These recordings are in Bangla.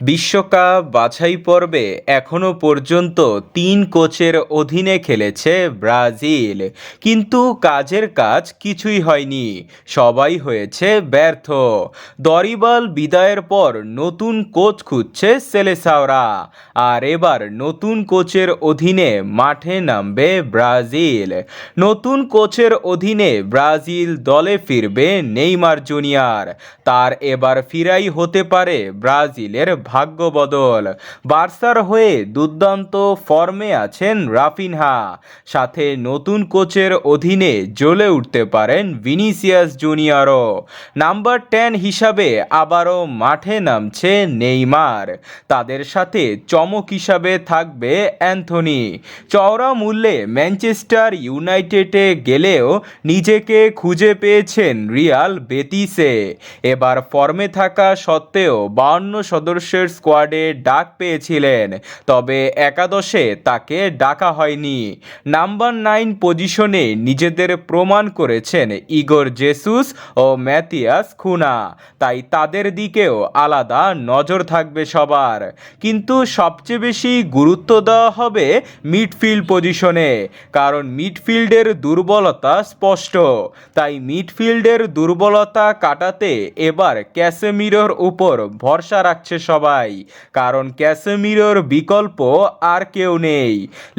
বিশ্বকাপ বাছাই পর্বে এখনও পর্যন্ত তিন কোচের অধীনে খেলেছে ব্রাজিল। কিন্তু কাজের কাজ কিছুই হয়নি। সবাই হয়েছে ব্যর্থ। দরিবাল বিদায়ের পর নতুন কোচ খুঁজছে সেলেসাওরা। আর এবার নতুন কোচের অধীনে মাঠে নামবে ব্রাজিল। নতুন কোচের অধীনে ব্রাজিল দলে ফিরবে নেইমার জুনিয়র। তার এবার ফিরাই হতে পারে ব্রাজিলের ভাগ্য বদল। বার্সার হয়ে দুর্দান্ত ফর্মে আছেন রাফিনহা। সাথে নতুন কোচের অধীনে জ্বলে উঠতে পারেন ভিনিসিয়াস জুনিয়রও। নাম্বার টেন হিসাবে আবারও মাঠে নামছে নেইমার। তাদের সাথে চমক হিসাবে থাকবে অ্যান্থনি। চওড়া মূল্যে ম্যানচেস্টার ইউনাইটেডে গেলেও নিজেকে খুঁজে পেয়েছেন রিয়াল বেতিসে। এবার ফর্মে থাকা সত্ত্বেও বাউন্ন সদস্যের স্কোয়াডে ডাক পেয়েছিলেন, তবে একাদশে তাকে ডাকা হয়নি। নাম্বার নাইন পজিশনে নিজেদের প্রমাণ করেছেন ইগোর জেসুস ও ম্যাথিয়াস খুনা। তাই তাদের দিকেও আলাদা নজর থাকবে সবার। কিন্তু সবচেয়ে বেশি গুরুত্ব দেওয়া হবে মিডফিল্ড পজিশনে, কারণ মিডফিল্ডের দুর্বলতা স্পষ্ট। তাই মিডফিল্ডের দুর্বলতা কাটাতে এবার ক্যাসেমিরোর উপর ভরসা রাখছে সবাই। কারণ ক্যাসেমিরোর বিকল্প আর কেউ নেই।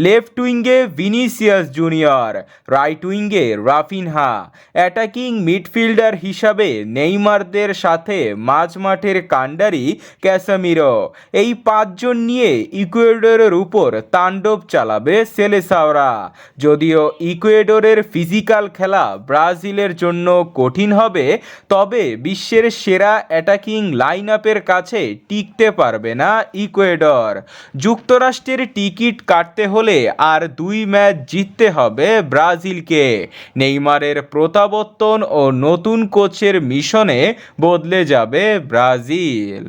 লেফট উইঙ্গে ভিনিসিয়াস জুনিয়র, রাইট উইঙ্গে রাফিনহা। অ্যাটাকিং মিডফিল্ডার হিসাবে নেইমারদের সাথে মাঝমাঠের কাণ্ডারি ক্যাসামিরো। এই পাঁচজন নিয়ে ইকুয়েডরের উপর তাণ্ডব চালাবে সেলেসাওরা। যদিও ইকুয়েডরের ফিজিক্যাল খেলা ব্রাজিলের জন্য কঠিন হবে, তবে বিশ্বের সেরা অ্যাটাকিং লাইন আপের কাছে টিকতে পারবে না ইকুয়েডর। যুক্তরাষ্ট্রের টিকিট কাটতে হলে আর দুই ম্যাচ জিততে হবে ব্রাজিলকে। নেইমারের প্রত্যাবর্তন ও নতুন কোচের মিশনে বদলে যাবে ব্রাজিল।